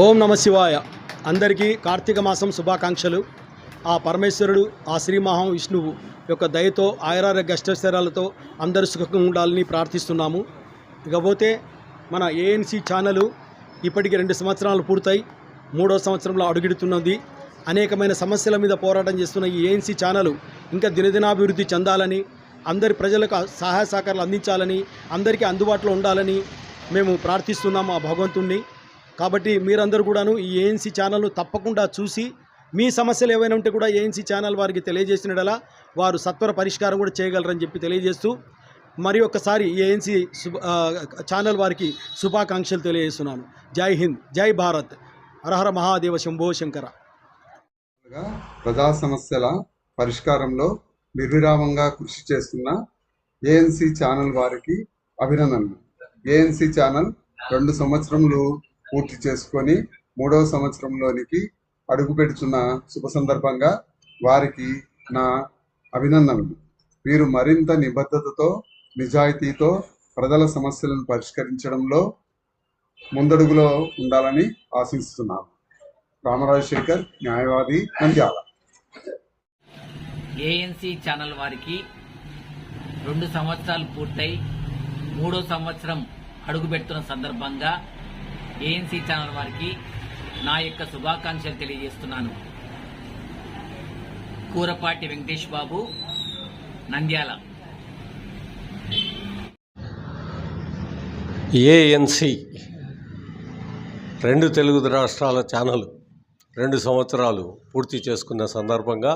ఓం నమ శివాయ. అందరికీ కార్తీక మాసం శుభాకాంక్షలు. ఆ పరమేశ్వరుడు ఆ శ్రీ మహావిష్ణువు యొక్క దయతో ఆయురారోగ్య అష్టైశ్వర్యాలతో అందరు సుఖంగా ఉండాలని ప్రార్థిస్తున్నాము. ఇకపోతే మన ఏఎన్సి ఛానల్ ఇప్పటికి రెండు సంవత్సరాలు పూర్తయి మూడో సంవత్సరంలో అడుగుడుతున్నది. అనేకమైన సమస్యల మీద పోరాటం చేస్తున్న ఈ ఏఎన్సి ఛానల్ ఇంకా దినదినాభివృద్ధి చెందాలని అందరి ప్రజలకు సహాయ సహకారాలు అందించాలని అందరికీ అందుబాటులో ఉండాలని మేము ప్రార్థిస్తున్నాము ఆ భగవంతుణ్ణి. కాబట్టి మీరందరూ కూడాను ఈ ఏఎన్సీ ఛానల్ను తప్పకుండా చూసి మీ సమస్యలు ఏవైనా ఉంటే కూడా ఏఎన్సీ ఛానల్ వారికి తెలియజేసినడలా వారు సత్వర పరిష్కారం కూడా చేయగలరని చెప్పి తెలియజేస్తూ మరి ఒక్కసారి ఏఎన్సీ ఛానల్ వారికి శుభాకాంక్షలు తెలియజేస్తున్నాను. జై హింద్ జై భారత్. హరహర మహాదేవ శంభో శంకర. ప్రజా సమస్యల పరిష్కారంలో నిర్విరామంగా కృషి చేస్తున్న ఏఎన్సీ ఛానల్ వారికి అభినందనలు. ఏఎన్సీ ఛానల్ రెండు సంవత్సరములు పూర్తి చేసుకొని మూడవ సంవత్సరంలోనికి అడుగుపెడుతున్న శుభ సందర్భంగా వారికి నా అభినందనలు. వీరు మరింత నిబద్ధతతో నిజాయితీతో ప్రజల సమస్యలను పరిష్కరించడంలో ముందడుగులో ఉండాలని ఆశిస్తున్నాను. రామరాజశేఖర్ న్యాయవాది నంద్యాల. ఏఎన్సి ఛానల్ వారికి రెండు సంవత్సరాలు పూర్తయి మూడో సంవత్సరం అడుగుపెడుతున్న సందర్భంగా ఏఎన్సీ ఛానల్ వారికి నా యొక్క శుభాకాంక్షలు తెలియజేస్తున్నాను. కూరపాటి వెంకటేష్ బాబు నంద్యాల. ఏఎన్సి రెండు తెలుగు రాష్ట్రాల ఛానల్ రెండు సంవత్సరాలు పూర్తి చేసుకున్న సందర్భంగా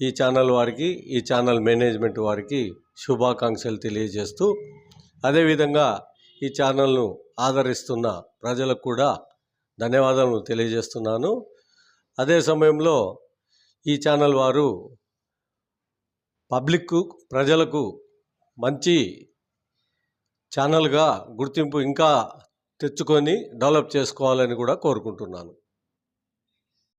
ఈ ఛానల్ వారికి ఈ ఛానల్ మేనేజ్మెంట్ వారికి శుభాకాంక్షలు తెలియజేస్తూ అదేవిధంగా ఈ ఛానల్ను ఆదరిస్తున్న ప్రజలకు కూడా ధన్యవాదాలు తెలియజేస్తున్నాను. అదే సమయంలో ఈ ఛానల్ వారు పబ్లిక్కు ప్రజలకు మంచి ఛానల్గా గుర్తింపు ఇంకా తెచ్చుకొని డెవలప్ చేసుకోవాలని కూడా కోరుకుంటున్నాను.